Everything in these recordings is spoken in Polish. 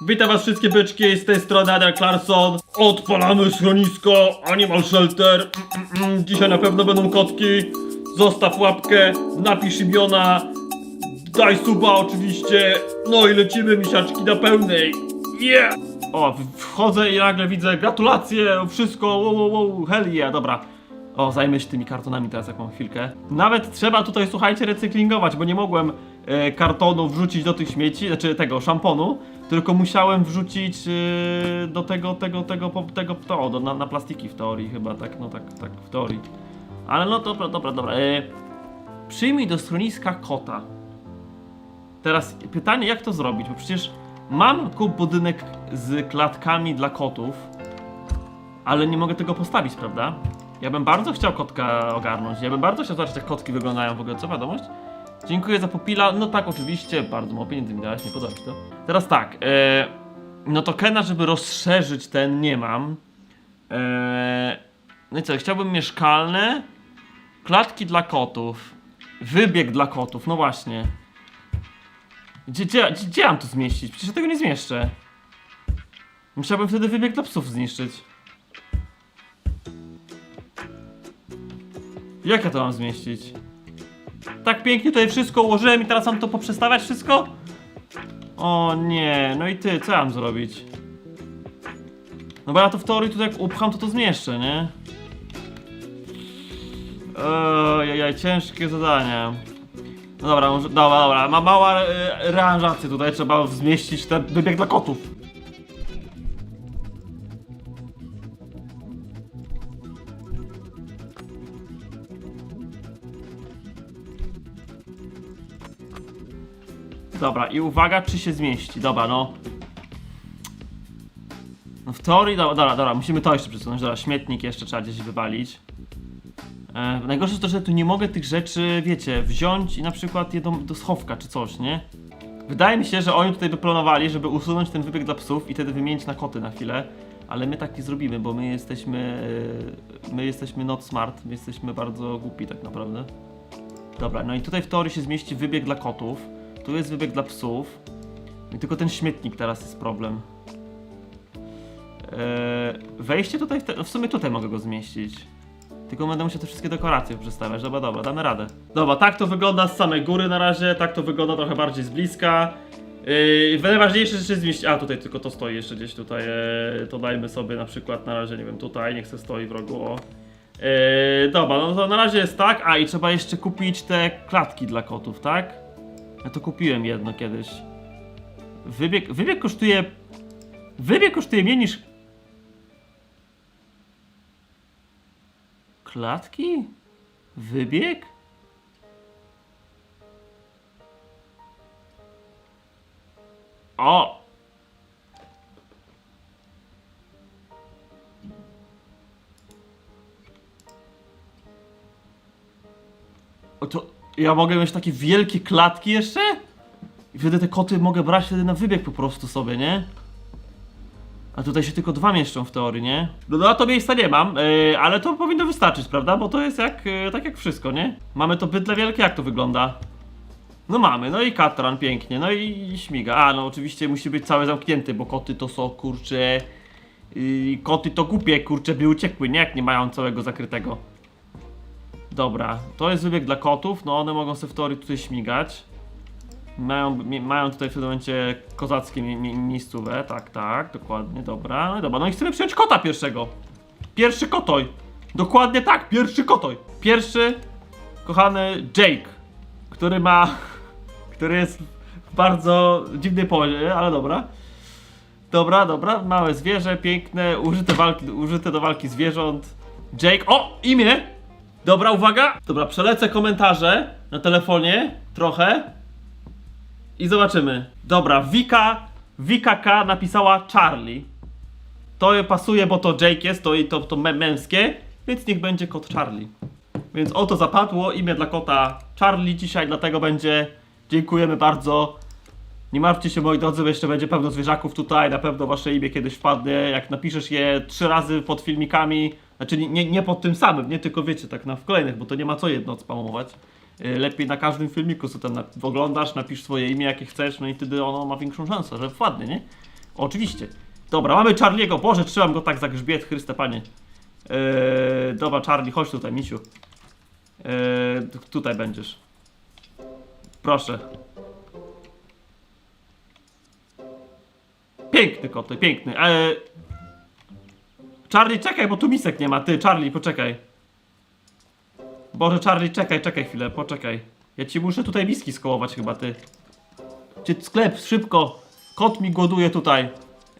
Witam was wszystkie byczki, z tej strony Adrian Clarkson. Odpalamy schronisko Animal Shelter. Mm, mm, mm. Dzisiaj na pewno będą kotki. Zostaw łapkę, napisz imiona, daj suba oczywiście. No i lecimy misiaczki na pełnej. Yeah! O, wchodzę i nagle widzę gratulacje, wszystko, wow, wow, wow, hell yeah, dobra. O, zajmę się tymi kartonami teraz jak mam chwilkę. Nawet trzeba tutaj, słuchajcie, recyklingować, bo nie mogłem e, kartonu wrzucić do tych śmieci, znaczy tego szamponu, tylko musiałem wrzucić e, do tego, tego, tego, po- tego, to, do, na, na plastiki w teorii chyba, tak, no tak, tak, w teorii. Ale no dobra, dobra, dobra. E, przyjmij do schroniska kota. Teraz pytanie, jak to zrobić, bo przecież mam kup budynek z klatkami dla kotów, ale nie mogę tego postawić, prawda? Ja bym bardzo chciał kotka ogarnąć. Ja bym bardzo chciał zobaczyć, jak kotki wyglądają w ogóle. Co wiadomość? Dziękuję za pupila. No tak, oczywiście. Bardzo mało pieniędzy mi dałeś, nie podoba mi to. Teraz tak. E, no to Kena, żeby rozszerzyć ten, nie mam. E, no i co, chciałbym mieszkalne. Klatki dla kotów. Wybieg dla kotów, no właśnie. Gdzie, gdzie, gdzie, gdzie mam to zmieścić? Przecież ja tego nie zmieszczę. Musiałbym wtedy wybieg dla psów zniszczyć. Jak ja to mam zmieścić? Tak pięknie tutaj wszystko ułożyłem i teraz mam to poprzestawiać wszystko? O nie, no i ty, co ja mam zrobić? No bo ja to w teorii tutaj jak upcham, to to zmieszczę, nie? Ojej, ciężkie zadania. No dobra, może, dobra, dobra, ma mała e, rearanżacja tutaj, trzeba zmieścić ten wybieg dla kotów. Dobra, i uwaga, czy się zmieści. Dobra, no. No w teorii, dobra, dobra, dobra, musimy to jeszcze przesunąć. Dobra, śmietnik jeszcze trzeba gdzieś wywalić. E, najgorsze jest to, że tu nie mogę tych rzeczy, wiecie, wziąć i na przykład je do, schowka czy coś, nie? Wydaje mi się, że oni tutaj wyplanowali, żeby usunąć ten wybieg dla psów i wtedy wymienić na koty na chwilę. Ale my tak nie zrobimy, bo my jesteśmy. e, My jesteśmy not smart, my jesteśmy bardzo głupi tak naprawdę. Dobra, no i tutaj w teorii się zmieści wybieg dla kotów. Tu jest wybieg dla psów. I tylko ten śmietnik teraz jest problem. Eee, wejście tutaj, w, te, w sumie tutaj mogę go zmieścić. Tylko będę musiał te wszystkie dekoracje przestawiać. Dobra, dobra, damy radę. Dobra, tak to wygląda z samej góry na razie, tak to wygląda trochę bardziej z bliska. Yy, najważniejsze rzeczy zmieścić. A tutaj tylko to stoi jeszcze gdzieś tutaj. Yy, to dajmy sobie na przykład na razie, nie wiem, tutaj, niech se stoi w rogu. O. Yy, dobra, no to na razie jest tak. A i trzeba jeszcze kupić te klatki dla kotów, tak? Ja to kupiłem jedno kiedyś. Wybieg, wybieg kosztuje. Wybieg kosztuje mniej niż. Klatki? Wybieg? O! O to ja mogę mieć takie wielkie klatki jeszcze? I wtedy te koty mogę brać wtedy na wybieg po prostu sobie, nie? A tutaj się tylko dwa mieszczą w teorii, nie? No na to miejsca nie mam, yy, ale to powinno wystarczyć, prawda? Bo to jest jak, yy, tak jak wszystko, nie? Mamy to bydle wielkie, jak to wygląda? No mamy, no i katran pięknie, no i, i śmiga. A, no oczywiście musi być cały zamknięty, bo koty to są, kurcze... Yy, koty to głupie, kurcze, by uciekły, nie? Jak nie mają całego zakrytego. Dobra, to jest wybieg dla kotów, no one mogą sobie w teorii tutaj śmigać. Mają, mają tutaj w tym momencie kozackie mi, mi, tak, tak, dokładnie, dobra, no dobra, no i chcemy przyjąć kota pierwszego. Pierwszy kotoj. Dokładnie tak, pierwszy kotoj. Pierwszy, kochany Jake, który ma, który jest w bardzo dziwnej pozie, ale dobra. Dobra, dobra, małe zwierzę, piękne, użyte, walki, użyte do walki zwierząt. Jake, o, imię! Dobra, uwaga! Dobra, przelecę komentarze na telefonie trochę i zobaczymy. Dobra, Wika, Wika K napisała Charlie. To je pasuje, bo to Jake jest, to to, to mę- męskie, więc niech będzie kot Charlie. Więc oto zapadło imię dla kota Charlie dzisiaj, dlatego będzie. Dziękujemy bardzo. Nie martwcie się moi drodzy, bo jeszcze będzie pełno zwierzaków tutaj, na pewno wasze imię kiedyś wpadnie, jak napiszesz je trzy razy pod filmikami, znaczy nie, nie pod tym samym, nie tylko wiecie, tak na w kolejnych, bo to nie ma co jedno spamować. Y, Lepiej na każdym filmiku, co tam oglądasz, napisz swoje imię jakie chcesz, no i wtedy ono ma większą szansę, że wpadnie, nie? Oczywiście. Dobra, mamy Charlie'ego. Boże, trzymam go tak za grzbiet, Chryste Panie. Eee, dobra, Charlie, chodź tutaj, misiu. Eee, tutaj będziesz. Proszę. Piękny koty, piękny. Eee, Charlie, czekaj, bo tu misek nie ma. Ty, Charlie, poczekaj. Boże, Charlie, czekaj, czekaj chwilę, poczekaj. Ja ci muszę tutaj miski skołować chyba, ty. Czy sklep, szybko. Kot mi głoduje tutaj.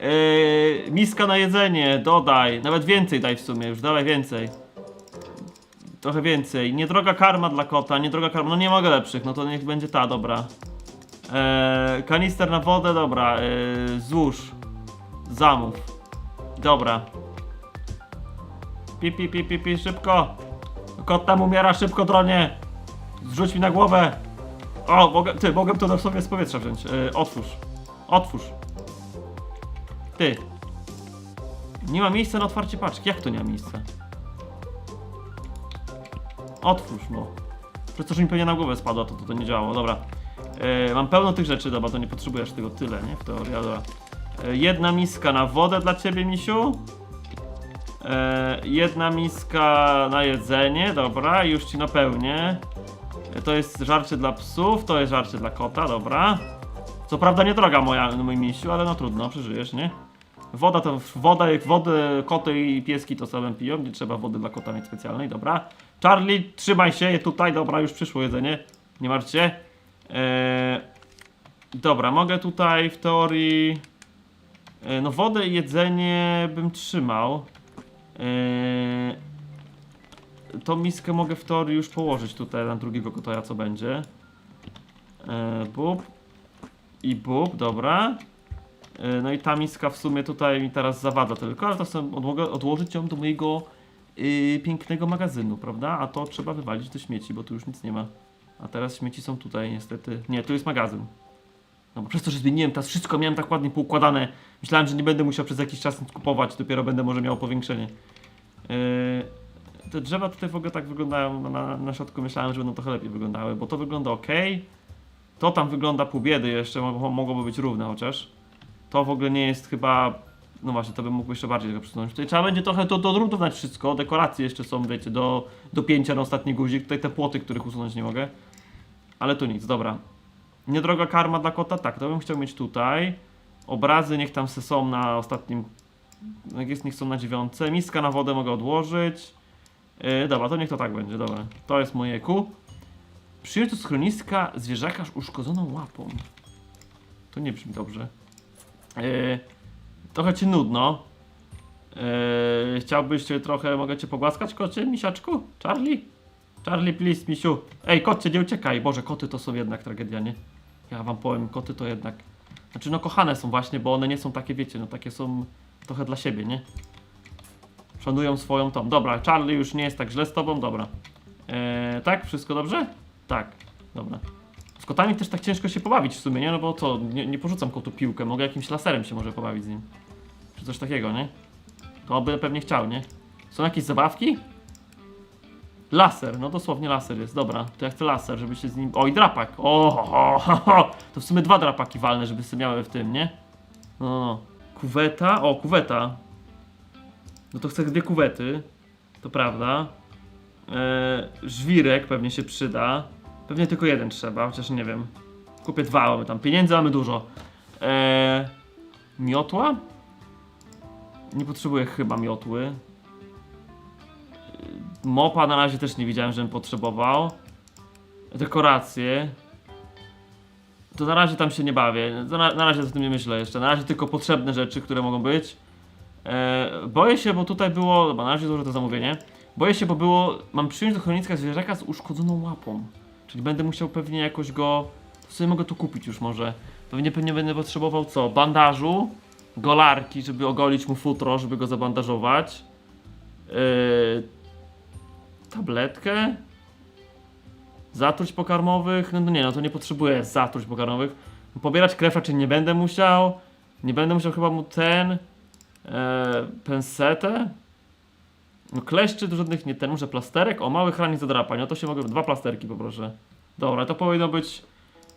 Yy, miska na jedzenie, dodaj. Nawet więcej daj w sumie, już dawaj więcej. Trochę więcej. Niedroga karma dla kota, niedroga karma. No nie mogę lepszych, no to niech będzie ta, dobra. Eee, kanister na wodę, dobra. Eee, złóż. Zamów. Dobra. Pi, pi, pi, pi, pi, szybko. Kot tam umiera, szybko dronie. Zrzuć mi na głowę. O, mogę, ty, mogę to na sobie z powietrza wziąć. Yy, otwórz. Otwórz. Ty. Nie ma miejsca na otwarcie paczki. Jak to nie ma miejsca? Otwórz, no. Przez to, że mi pewnie na głowę spadła, to to, to nie działało. Dobra. Yy, mam pełno tych rzeczy, dobra, to nie potrzebujesz tego tyle, nie? W teorii, dobra. Yy, jedna miska na wodę dla ciebie, misiu. E, jedna miska na jedzenie, dobra, już ci napełnię. To jest żarcie dla psów, to jest żarcie dla kota, dobra. Co prawda nie droga moja, mój misiu, ale no trudno, przeżyjesz, nie? Woda to woda, wody koty i pieski to sobie piją, nie trzeba wody dla kota mieć specjalnej, dobra. Charlie, trzymaj się tutaj, dobra, już przyszło jedzenie, nie martw się. E, dobra, mogę tutaj w teorii... E, no wodę i jedzenie bym trzymał. Eee, tą miskę mogę w teorii już położyć tutaj na drugiego kotoja, co będzie. Eee, bób. I bób, dobra. Eee, no i ta miska w sumie tutaj mi teraz zawadza tylko, ale to sobie mogę odłożyć ją do mojego yy, pięknego magazynu, prawda? A to trzeba wywalić do śmieci, bo tu już nic nie ma. A teraz śmieci są tutaj niestety. Nie, tu jest magazyn. No bo przez to, że zmieniłem teraz wszystko, miałem tak ładnie poukładane. Myślałem, że nie będę musiał przez jakiś czas nic kupować, dopiero będę może miał powiększenie. Yy, te drzewa tutaj w ogóle tak wyglądają no, na, na środku. Myślałem, że będą trochę lepiej wyglądały, bo to wygląda ok. To tam wygląda pół biedy jeszcze, mo- mogłoby być równe chociaż. To w ogóle nie jest chyba. No właśnie, to bym mógł jeszcze bardziej tego przesunąć. Tutaj trzeba będzie trochę to dorównać wszystko. Dekoracje jeszcze są, wiecie, do, do pięcia na ostatni guzik. Tutaj te płoty, których usunąć nie mogę. Ale to nic, dobra. Niedroga karma dla kota? Tak, to bym chciał mieć tutaj. Obrazy niech tam se są na ostatnim. Jak jest, niech są na dziewiątce. Miska na wodę mogę odłożyć. Yy, dobra, to niech to tak będzie, dobra. To jest moje ku. Przyjąć do schroniska zwierzaka z uszkodzoną łapą. To nie brzmi dobrze. Yy, trochę ci nudno. Yy, chciałbyś trochę, mogę cię pogłaskać, kocie, misiaczku? Charlie? Charlie, please, misiu. Ej, kocie, nie uciekaj. Boże, koty to są jednak tragedia, nie? Ja wam powiem, koty to jednak... Znaczy, no kochane są właśnie, bo one nie są takie, wiecie, no takie są trochę dla siebie, nie? Szanują swoją tą. Dobra, Charlie już nie jest tak źle z tobą, dobra. Eee, tak? Wszystko dobrze? Tak, dobra. Z kotami też tak ciężko się pobawić w sumie, nie? No bo co, nie, nie porzucam kotu piłkę, mogę jakimś laserem się może pobawić z nim. Czy coś takiego, nie? To by pewnie chciał, nie? Są jakieś zabawki? Laser, no dosłownie laser jest, dobra. To ja chcę laser, żeby się z nim... O, i drapak! O, ho, ho, ho. To w sumie dwa drapaki walne, żeby sobie miały w tym, nie? No, no, no. Kuweta? O, kuweta. No to chcę dwie kuwety. To prawda. Eee, żwirek pewnie się przyda. Pewnie tylko jeden trzeba, chociaż nie wiem. Kupię dwa, mamy tam pieniędzy mamy dużo. Eee, miotła? Nie potrzebuję chyba miotły. Mopa na razie też nie widziałem, żebym potrzebował. Dekoracje. To na razie tam się nie bawię. Na, na razie o tym nie myślę jeszcze. Na razie tylko potrzebne rzeczy, które mogą być. E, boję się, bo tutaj było. Dobra, na razie złożę to zamówienie. Boję się, bo było. Mam przyjąć do chroniska zwierzaka z uszkodzoną łapą. Czyli będę musiał pewnie jakoś go. To sobie mogę to kupić już może. Pewnie pewnie będę potrzebował co? Bandażu, golarki, żeby ogolić mu futro, żeby go zabandażować. Yy, tabletkę. Zatruć pokarmowych. No, no nie, no to nie potrzebuję zatruć pokarmowych. Pobierać krew raczej nie będę musiał. Nie będę musiał chyba mu ten. E, pensetę. No kleszczy do żadnych nie ten, może plasterek. O, mały chrani zadrapań. No to się mogę. Dwa plasterki poproszę. Dobra, to powinno być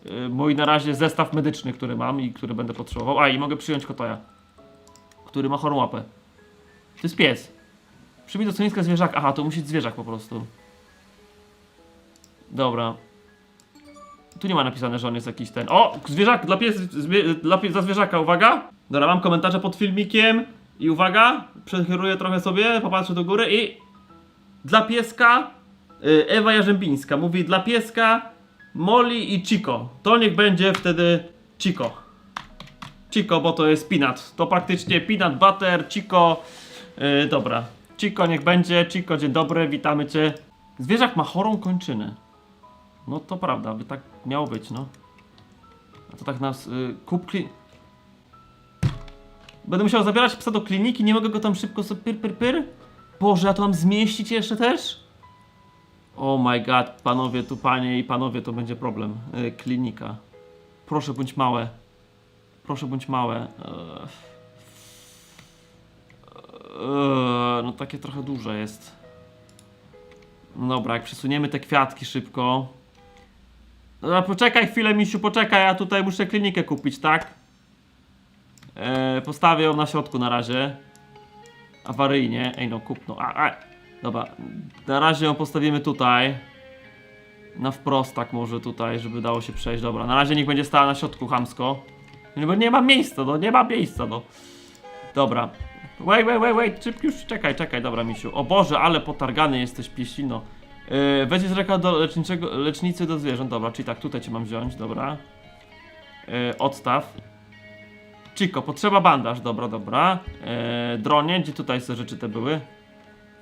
y, mój na razie zestaw medyczny, który mam i który będę potrzebował. A i mogę przyjąć kotoja, który ma chorą łapę. To jest pies. Przybij do schroniska zwierzak. Aha, to musi być zwierzak po prostu. Dobra. Tu nie ma napisane, że on jest jakiś ten. O! Zwierzak dla pies, zwie, dla pies, za zwierzaka, uwaga! Dobra, mam komentarze pod filmikiem. I uwaga, przekieruję trochę sobie, popatrzę do góry i. Dla pieska y, Ewa Jarzębińska mówi dla pieska Molly i Chico. To niech będzie wtedy Chico. Chico, bo to jest peanut. To praktycznie peanut butter, Chico. Yy, dobra. Chico niech będzie. Chico, dzień dobry, witamy cię. Zwierzak ma chorą kończynę. No to prawda, by tak miało być, no. A to tak nas. Yy, kli... Będę musiał zabierać psa do kliniki, nie mogę go tam szybko sobie pyr, pyr, pyr. Boże, ja to mam zmieścić jeszcze też? Oh my god, panowie, tu panie i panowie, to będzie problem. Yy, klinika. Proszę bądź małe. Proszę bądź małe. Eee. No takie trochę duże jest. No dobra, jak przesuniemy te kwiatki szybko. Dobra, poczekaj chwilę, misiu, poczekaj, ja tutaj muszę klinikę kupić, tak? Eee, postawię ją na środku na razie. Awaryjnie. Ej no, kup no. A, a. Dobra, na razie ją postawimy tutaj. Na wprost tak może tutaj, żeby dało się przejść. Dobra, na razie niech będzie stała na środku chamsko. No bo nie ma miejsca, no nie ma miejsca, no. Dobra. Wait, wait, wait, wait, szybki już, czekaj, czekaj, dobra misiu. O Boże, ale potargany jesteś pieścino. Yy, weź z reka do leczniczego, lecznicy do zwierząt, dobra, czyli tak, tutaj cię mam wziąć, dobra. Yy, odstaw. Chico, potrzeba bandaż, dobra, dobra. Yy, dronie, gdzie tutaj te rzeczy te były?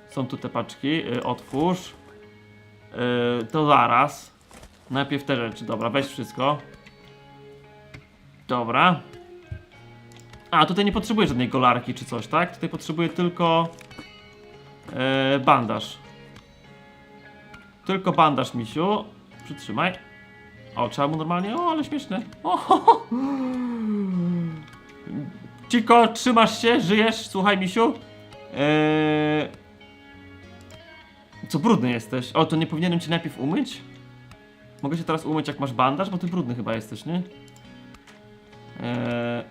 Są tu te paczki, yy, otwórz. Yy, to zaraz. Najpierw te rzeczy, dobra, weź wszystko. Dobra. A, tutaj nie potrzebuję żadnej golarki czy coś, tak? Tutaj potrzebuję tylko e, bandaż. Tylko bandaż, misiu. Przytrzymaj. O, trzeba mu normalnie. O, ale śmieszne. O, ho, ho. Ciko, trzymasz się? Żyjesz? Słuchaj, misiu. Eee... Co brudny jesteś? O, to nie powinienem cię najpierw umyć? Mogę się teraz umyć jak masz bandaż? Bo ty brudny chyba jesteś, nie? Eee,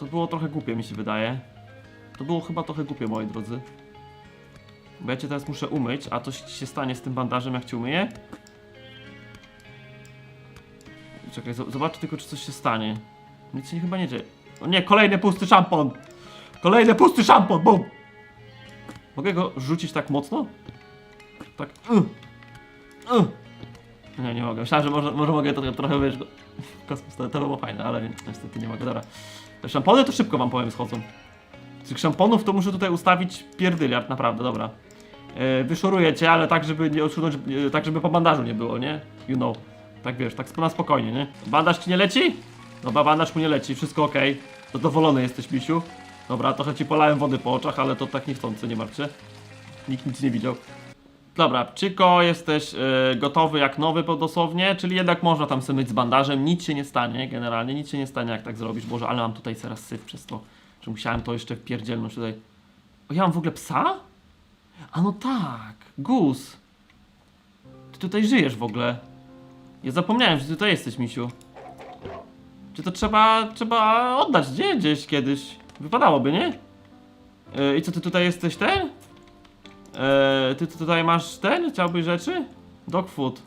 to było trochę głupie mi się wydaje. To było chyba trochę głupie, moi drodzy. Bo ja cię teraz muszę umyć, a coś się stanie z tym bandażem, jak cię umyję? Czekaj, zo- zobaczę tylko, czy coś się stanie. Nic się chyba nie dzieje. O nie, kolejny pusty szampon! Kolejny pusty szampon, bum! Mogę go rzucić tak mocno? Tak. Uh, uh. Nie, nie mogę. Myślałem, że może, może mogę to trochę, wiesz, go- kosmos, to, to było fajne, ale ni- niestety nie mogę, dobra. Te szampony to szybko wam powiem schodzą. Z tych szamponów to muszę tutaj ustawić pierdyliard, naprawdę, dobra. E, wyszoruję cię, ale tak, żeby nie usunąć, e, tak, żeby po bandażu nie było, nie? You know. Tak wiesz, tak na spokojnie, nie? Bandaż ci nie leci? Dobra, bandaż mu nie leci, wszystko ok. Zadowolony jesteś, misiu. Dobra, trochę ci polałem wody po oczach, ale to tak niechcący, nie martw się. Nikt nic nie widział. Dobra, Czyko, jesteś e, gotowy jak nowy dosłownie, czyli jednak można tam sobie z bandażem, nic się nie stanie, generalnie nic się nie stanie jak tak zrobisz, Boże, ale mam tutaj teraz syf przez to, że musiałem to jeszcze wpierdzielnąć tutaj. O, ja mam w ogóle psa? A no tak, Gus. Ty tutaj żyjesz w ogóle. Ja zapomniałem, że ty tutaj jesteś, misiu. Czy to trzeba, trzeba oddać gdzie, gdzieś kiedyś? Wypadałoby, nie? E, I co, ty tutaj jesteś ten? Eee, ty, tutaj masz ten? Chciałbyś rzeczy? Dog food.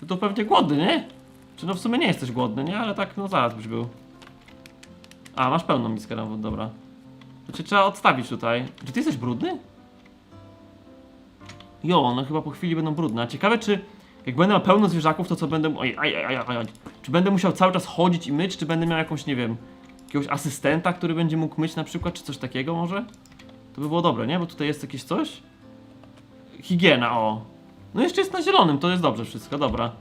Ty to pewnie głodny, nie? Czy no w sumie nie jesteś głodny, nie? Ale tak no zaraz byś był. A, masz pełną miskę na wód, dobra. Cię trzeba odstawić tutaj. Czy ty jesteś brudny? Jo, one chyba po chwili będą brudne. A ciekawe czy jak będę miał pełno zwierzaków, to co będę... Oj, aj, aj, aj, aj. Czy będę musiał cały czas chodzić i myć, czy będę miał jakąś, nie wiem, jakiegoś asystenta, który będzie mógł myć na przykład, czy coś takiego może? To by było dobre, nie? Bo tutaj jest jakieś coś. Higiena, o. No jeszcze jest na zielonym, to jest dobrze wszystko, dobra.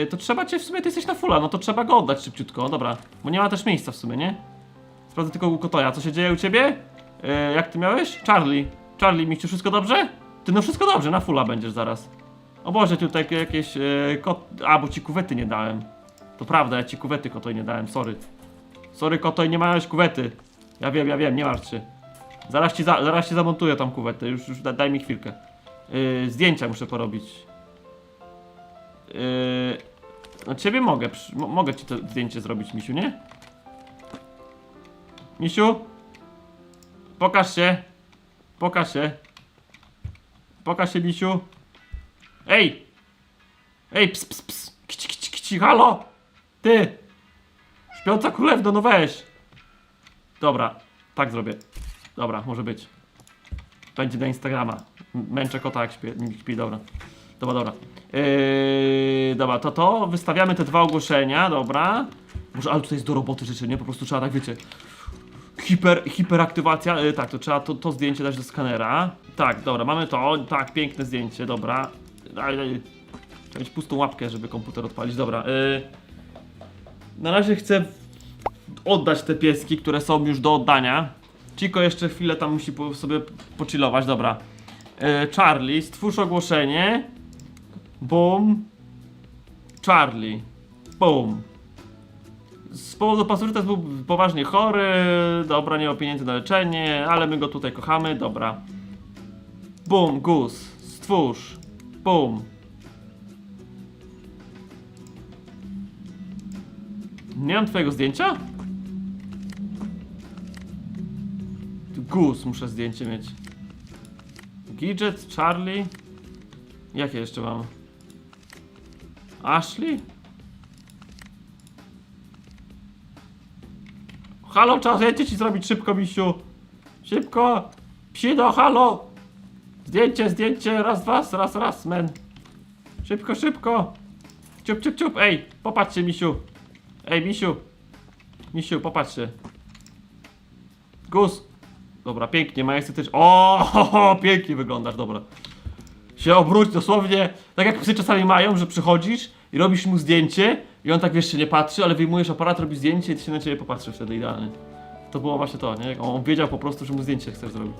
Yy, to trzeba cię w sumie, ty jesteś na fulla, no to trzeba go oddać szybciutko, dobra. Bo nie ma też miejsca w sumie, nie? Sprawdzę tylko u Kotoja, co się dzieje u ciebie? Yy, jak ty miałeś? Charlie. Charlie, mi wszystko dobrze? Ty no wszystko dobrze, na fulla będziesz zaraz. O Boże, tutaj jakieś yy, kot... A, bo ci kuwety nie dałem. To prawda, ja ci kuwety Kotoj nie dałem, sorry. Sorry Kotoj, nie miałeś kuwety. Ja wiem, ja wiem, nie martw się. Zaraz ci, za, zaraz ci zamontuję tam kuwetę, już, już da, daj mi chwilkę. Yy, zdjęcia muszę porobić. Yy, No ciebie mogę, przy- mo- mogę ci to zdjęcie zrobić, misiu, nie? Misiu? Pokaż się. Pokaż się. Pokaż się, misiu. Ej! Ej, ps, ps, ps. Kici, kici, kici, halo! Ty! Śpiąca królewno, no weź! Dobra, tak zrobię. Dobra, może być. Będzie na Instagrama. Męczę kota jak śpi, śpi dobra. Dobra, dobra. Yy, dobra, to to. Wystawiamy te dwa ogłoszenia, dobra. Może, ale tutaj jest do roboty rzeczy, nie? Po prostu trzeba tak, wiecie. Hiper, hiperaktywacja. Yy, tak, to trzeba to, to zdjęcie dać do skanera. Tak, dobra, mamy to. Tak, piękne zdjęcie, dobra. Daj. Trzeba mieć pustą łapkę, żeby komputer odpalić. Dobra. Yy, na razie chcę oddać te pieski, które są już do oddania. Chico jeszcze chwilę tam musi po, sobie pochillować, dobra. E, Charlie, stwórz ogłoszenie. Boom. Charlie. Boom. Z powodu pasożyta był poważnie chory, dobra, nie ma pieniędzy na leczenie, ale my go tutaj kochamy, dobra. Boom, Gus, stwórz. Boom. Nie mam twojego zdjęcia? Gus muszę zdjęcie mieć. Gidget, Charlie. Jakie jeszcze mam? Ashley? Halo, trzeba zdjęcie ci zrobić szybko, misiu. Szybko. Psino, halo. Zdjęcie, zdjęcie. Raz, dwa, raz, raz, men. Szybko, szybko. Ciup, ciup, ciup. Ej, popatrzcie, misiu. Ej, misiu. Misiu, popatrzcie. Gus. Dobra, pięknie, majestatycznie. O, ho, ho, pięknie wyglądasz, dobra. Się obróć dosłownie, tak jak psy czasami mają, że przychodzisz i robisz mu zdjęcie i on tak wiesz, się nie patrzy, ale wyjmujesz aparat, robisz zdjęcie i ty się na ciebie popatrzy wtedy idealnie. To było właśnie to, nie? On wiedział po prostu, że mu zdjęcie chcesz zrobić.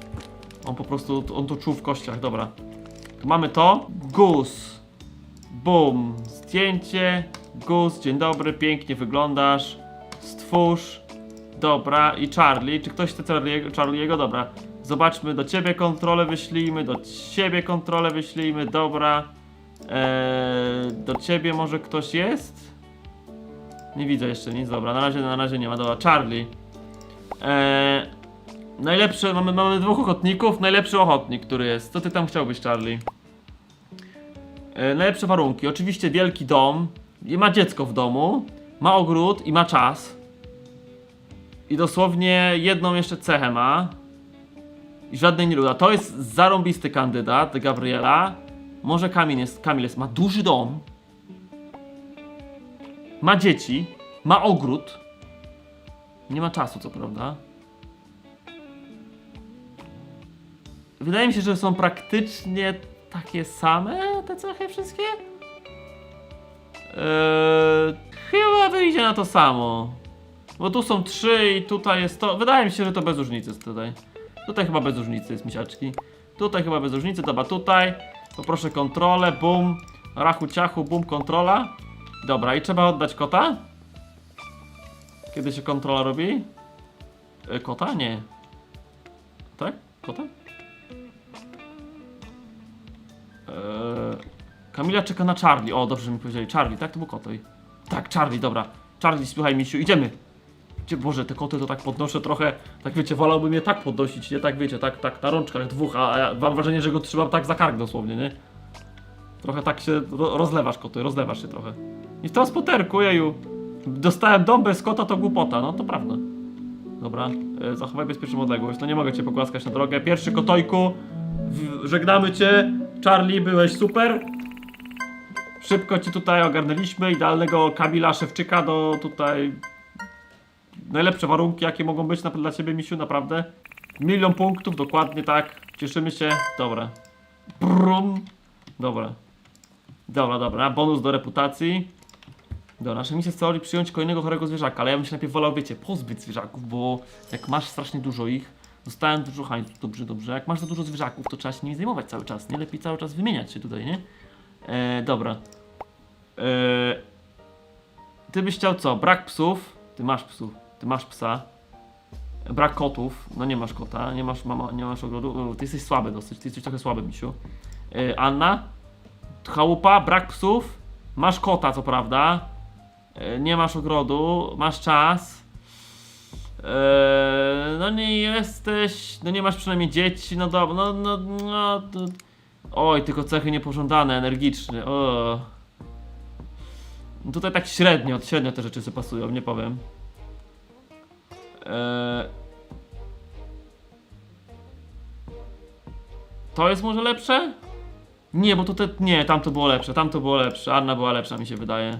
On po prostu, on to czuł w kościach, dobra. Tu mamy to. Gus. Boom. Zdjęcie. Gus, dzień dobry, pięknie wyglądasz. Stwórz. Dobra, i Charlie. Czy ktoś chce Charlie'ego? Charlie'ego? Dobra. Zobaczmy, do ciebie kontrolę wyślijmy, do ciebie kontrolę wyślijmy, dobra. Eee, do ciebie może ktoś jest? Nie widzę jeszcze nic, dobra, na razie, na razie nie ma, dobra. Charlie. Eee, najlepsze, mamy, mamy dwóch ochotników, najlepszy ochotnik, który jest. Co ty tam chciałbyś, Charlie? E, najlepsze warunki. Oczywiście wielki dom. Ma dziecko w domu. Ma ogród i ma czas. I dosłownie jedną jeszcze cechę ma. I żadnej nie luda. To jest zarąbisty kandydat, Gabriela. Może Kamil jest, Kamil jest, ma duży dom. Ma dzieci. Ma ogród. Nie ma czasu, co prawda. Wydaje mi się, że są praktycznie takie same te cechy wszystkie. Eee, chyba wyjdzie na to samo. Bo tu są trzy i tutaj jest to. Wydaje mi się, że to bez różnicy jest tutaj. Tutaj chyba bez różnicy jest misiaczki. Tutaj chyba bez różnicy, dobra, tutaj. Poproszę kontrolę, bum. Rachu ciachu, bum, kontrola. Dobra, i trzeba oddać kota? Kiedy się kontrola robi? E, kota? Nie. Tak? Kota? Eee, Kamila czeka na Charlie. O, dobrze że mi powiedzieli. Charlie, tak? To był kotoj. Tak, Charlie, dobra. Charlie, słuchaj, misiu, idziemy. Gdzie, Boże, te koty to tak podnoszę trochę, tak wiecie, wolałbym je tak podnosić, nie tak wiecie, tak, tak na rączkach dwóch, a ja mam wrażenie, że go trzymam tak za kark dosłownie, nie? Trochę tak się ro rozlewasz koty, rozlewasz się trochę. I w transporterku, jeju. Dostałem dom bez kota, to głupota, no to prawda. Dobra, e, zachowaj bezpieczną odległość, no nie mogę cię pogłaskać na drogę. Pierwszy kotojku, żegnamy cię. Charlie, byłeś super. Szybko ci tutaj ogarnęliśmy, idealnego Kamila Szewczyka do tutaj najlepsze warunki, jakie mogą być na, dla ciebie, misiu, naprawdę. Milion punktów, dokładnie tak. Cieszymy się. Dobra. Brum. Dobra. Dobra, dobra. Bonus do reputacji. Dobra, nasza misja jest teorii przyjąć kolejnego chorego zwierzaka, ale ja bym się najpierw wolał, wiecie, pozbyć zwierzaków, bo jak masz strasznie dużo ich, dostałem dużo hajsu, dobrze, dobrze. Jak masz za dużo zwierzaków, to trzeba się nimi zajmować cały czas, nie? Lepiej cały czas wymieniać się tutaj, nie? E, dobra. E, ty byś chciał co? Brak psów? Ty masz psów. Ty masz psa. Brak kotów. No nie masz kota, nie masz mama, nie masz ogrodu. O, Ty jesteś słaby dosyć, ty jesteś trochę słaby, misiu. E, Anna? Chałupa, brak psów. Masz kota, co prawda. E, nie masz ogrodu, masz czas. E, no nie jesteś, no nie masz przynajmniej dzieci, no dobra, no, no, no, to... Oj, tylko cechy niepożądane, energiczny, o. Tutaj tak średnio, średnio te rzeczy sobie pasują, nie powiem. Eee... To jest może lepsze? Nie, bo to te... Nie, tam to było lepsze, tam to było lepsze. Anna była lepsza, mi się wydaje.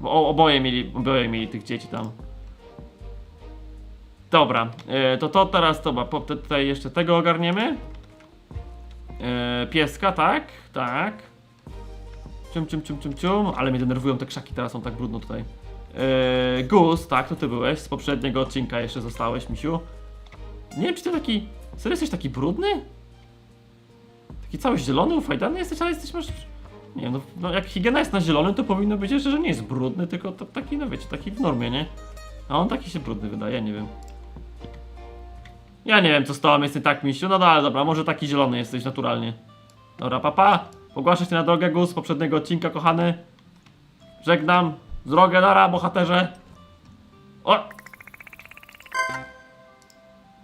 Bo o, oboje mieli, oboje mieli tych dzieci tam. Dobra, e, to to teraz to, tutaj jeszcze tego ogarniemy. E, pieska, tak, tak. Cium, cium, cium, cium, cium. Ale mnie denerwują te krzaki, teraz są tak brudno tutaj. Yy, Gus, tak, to ty byłeś. Z poprzedniego odcinka jeszcze zostałeś, misiu. Nie wiem, czy ty taki. Serio jesteś taki brudny? Taki cały zielony, ufajdany jesteś, ale jesteś masz. Nie wiem, no, no jak higiena jest na zielonym, to powinno być jeszcze, że nie jest brudny, tylko to, taki, no wiecie, taki w normie, nie? A on taki się brudny wydaje, nie wiem. Ja nie wiem, co z tobą jest nie tak, misiu. No, ale dobra, może taki zielony jesteś naturalnie. Dobra, papa. Ogłaszam się na drogę, Gus, poprzedniego odcinka, kochany. Żegnam. Drogę, nara, bohaterze. O!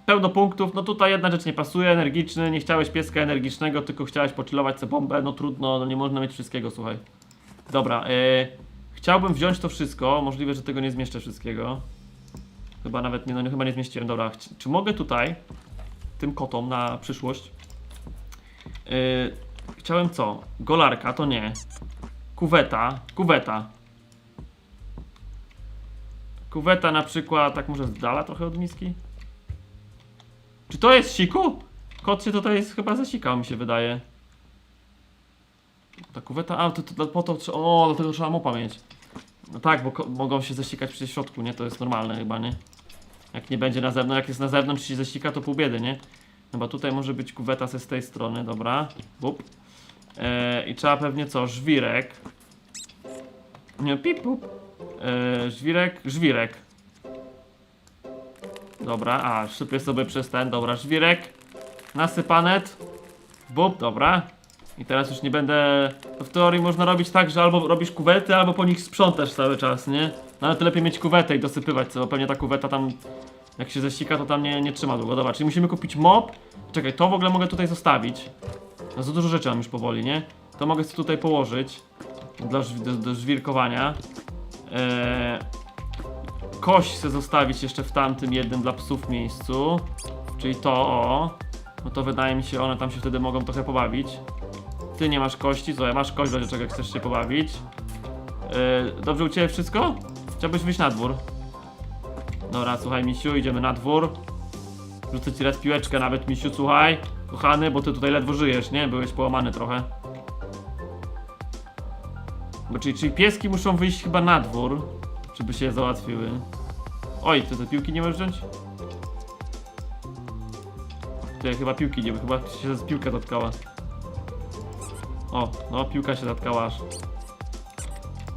Pełno punktów. No tutaj jedna rzecz nie pasuje. Energiczny. Nie chciałeś pieska energicznego, tylko chciałeś pochillować sobie bombę. No trudno, no nie można mieć wszystkiego, słuchaj. Dobra, yy, chciałbym wziąć to wszystko. Możliwe, że tego nie zmieszczę wszystkiego. Chyba nawet nie, no chyba nie zmieściłem. Dobra, czy mogę tutaj tym kotom na przyszłość yy, Chciałem co? Golarka, to nie. Kuweta, kuweta. Kuweta na przykład, tak może z dala trochę od miski? Czy to jest siku? Kot się tutaj jest chyba zasikał, mi się wydaje. Ta kuweta, a to, to, po to, o, do tego trzeba mopa mieć. No tak, bo mogą się zasikać przy środku, nie? To jest normalne chyba, nie? Jak nie będzie na zewnątrz, jak jest na zewnątrz się zasika, to pół biedy, nie? Chyba tutaj może być kuweta ze z tej strony, dobra. Bup. E, I trzeba pewnie co? Żwirek. Nie, pip, pup. E, żwirek, żwirek. Dobra, a, sypię sobie przez ten, dobra, żwirek. Nasypanet. Bup, dobra. I teraz już nie będę... W teorii można robić tak, że albo robisz kuwety, albo po nich sprzątasz cały czas, nie? No ale to lepiej mieć kuwetę i dosypywać, co? Pewnie ta kuweta tam... Jak się zasika, to tam nie, nie trzyma długo. Dobra, czyli musimy kupić mop. Czekaj, to w ogóle mogę tutaj zostawić. No za dużo rzeczy mam już powoli, nie? To mogę sobie tutaj położyć dla do, do żwirkowania. Eee, kość chcę zostawić jeszcze w tamtym jednym dla psów miejscu. Czyli to o. No to wydaje mi się, one tam się wtedy mogą trochę pobawić. Ty nie masz kości, co? Masz kość, do czego chcesz się pobawić. Eee, dobrze u Ciebie wszystko? Chciałbyś wyjść na dwór. Dobra, słuchaj misiu, idziemy na dwór. Rzucę ci raz piłeczkę nawet, misiu, słuchaj. Kochany, bo ty tutaj ledwo żyjesz, nie? Byłeś połamany trochę. Bo czyli, czyli pieski muszą wyjść chyba na dwór, żeby się załatwiły. Oj, ty te piłki nie możesz wziąć? Ty chyba piłki nie, chyba się piłka dotkała. O, no piłka się zatkała aż.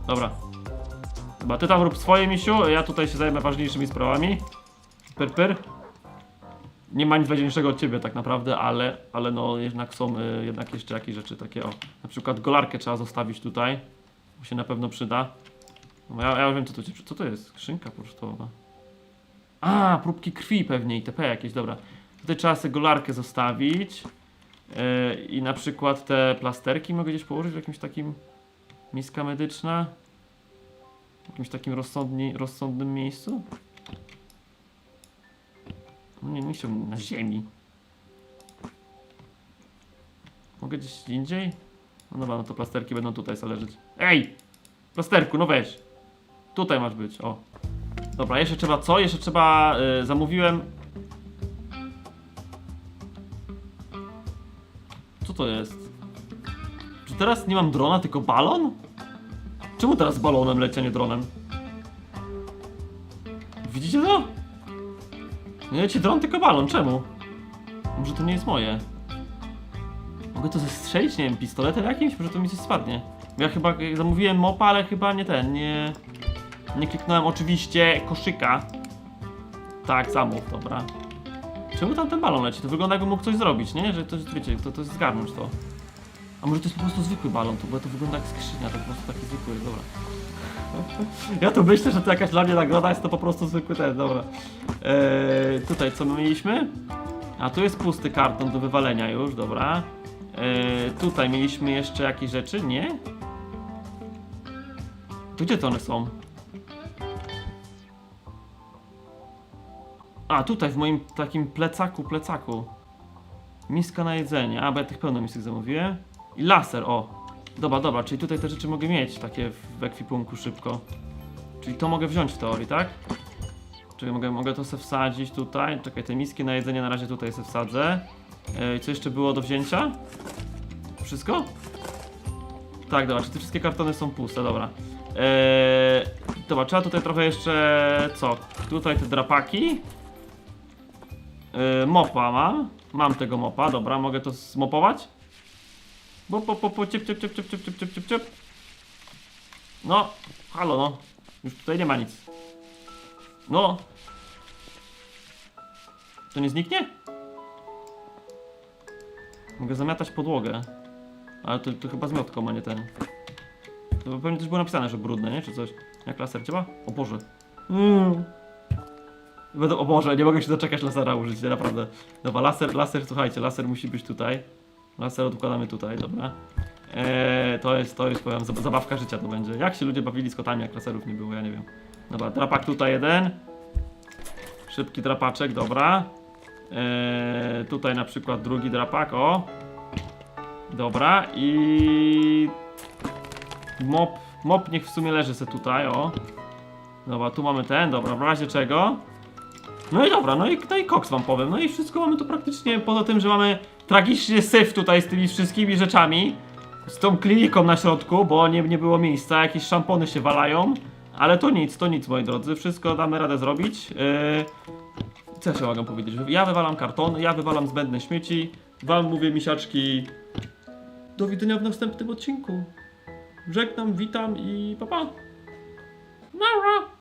Dobra. Chyba ty tam rób swoje, misiu, ja tutaj się zajmę ważniejszymi sprawami. Pyr, pyr nie ma nic ważniejszego od ciebie tak naprawdę, ale, ale no jednak są y, jednak jeszcze jakieś rzeczy takie o. Na przykład golarkę trzeba zostawić tutaj, bo się na pewno przyda. No ja, ja wiem co to, co to jest, skrzynka pocztowa. A, próbki krwi pewnie itp. jakieś, dobra. Tutaj trzeba sobie golarkę zostawić. Yy, I na przykład te plasterki mogę gdzieś położyć w jakimś takim miska medyczna. W jakimś takim rozsądni, rozsądnym miejscu. No nie, nie chciałbym na ziemi. Mogę gdzieś indziej? No dobra, no to plasterki będą tutaj leżeć. Ej! Plasterku, no weź. Tutaj masz być, o. Dobra, jeszcze trzeba co? Jeszcze trzeba... y, zamówiłem... Co to jest? Czy teraz nie mam drona, tylko balon? Czemu teraz balonem leci, a nie dronem? Widzicie to? Nie leci dron, tylko balon, czemu? Może to nie jest moje. Mogę to zestrzelić, nie wiem, pistoletem jakimś? Może to mi coś spadnie. Ja chyba e, zamówiłem mopa, ale chyba nie ten, nie... Nie kliknąłem oczywiście koszyka. Tak, zamów, dobra. Czemu tam ten balon leci? To wygląda jakby mógł coś zrobić, nie? Że to, wiecie, to, to zgarnąć to. A może to jest po prostu zwykły balon, to, bo to wygląda jak skrzynia, to po prostu taki zwykły, dobra. Ja tu myślę, że to jakaś dla mnie nagroda jest to po prostu zwykły ten, dobra. Eee, tutaj co my mieliśmy? A tu jest pusty karton do wywalenia już, dobra. Eee, tutaj mieliśmy jeszcze jakieś rzeczy, nie? Tu gdzie to one są? A, tutaj w moim takim plecaku, plecaku. Miska na jedzenie. A, bo ja tych pełno misek zamówiłem. I laser, o. Dobra, dobra, czyli tutaj te rzeczy mogę mieć takie w ekwipunku szybko. Czyli to mogę wziąć w teorii, tak? Czyli mogę, mogę to sobie wsadzić tutaj. Czekaj, te miski na jedzenie na razie tutaj sobie wsadzę. Ej, co jeszcze było do wzięcia? Wszystko? Tak, dobra, czy te wszystkie kartony są puste, dobra. Eee, dobra, trzeba tutaj trochę jeszcze, co? Tutaj te drapaki. Eee, mopa mam. Mam tego mopa, dobra, mogę to zmopować? Bo, po, po, ciep, ciep, ciep, ciep, ciep, ciep, ciep, ciep. No, halo, no. Już tutaj nie ma nic. No. To nie zniknie? Mogę zamiatać podłogę. Ale to, to chyba zmiotką, a nie ten. To pewnie też było napisane, że brudne, nie? Czy coś. Jak laser działa? O Boże. Mm. Będę, o Boże, nie mogę się doczekać lasera użyć, nie, naprawdę. Dobra, laser, laser, słuchajcie, laser musi być tutaj. Laser odkładamy tutaj, dobra. Eee, to jest, to jest, powiem, zab- zabawka życia to będzie. Jak się ludzie bawili z kotami, jak laserów nie było, ja nie wiem. Dobra, drapak tutaj jeden. Szybki drapaczek, dobra. Eee, tutaj na przykład drugi drapak, o. Dobra, i... Mop, mop niech w sumie leży se tutaj, o. Dobra, tu mamy ten, dobra, w razie czego. No i dobra, no i, no i koks wam powiem. No i wszystko mamy tu praktycznie, poza tym, że mamy tragiczny syf tutaj z tymi wszystkimi rzeczami. Z tą kliniką na środku, bo nie, nie było miejsca, jakieś szampony się walają. Ale to nic, to nic moi drodzy, wszystko damy radę zrobić. Yy... Co się mogę powiedzieć? Ja wywalam kartony, ja wywalam zbędne śmieci. Wam mówię misiaczki. Do widzenia w następnym odcinku. Żegnam, witam i pa pa. Nara.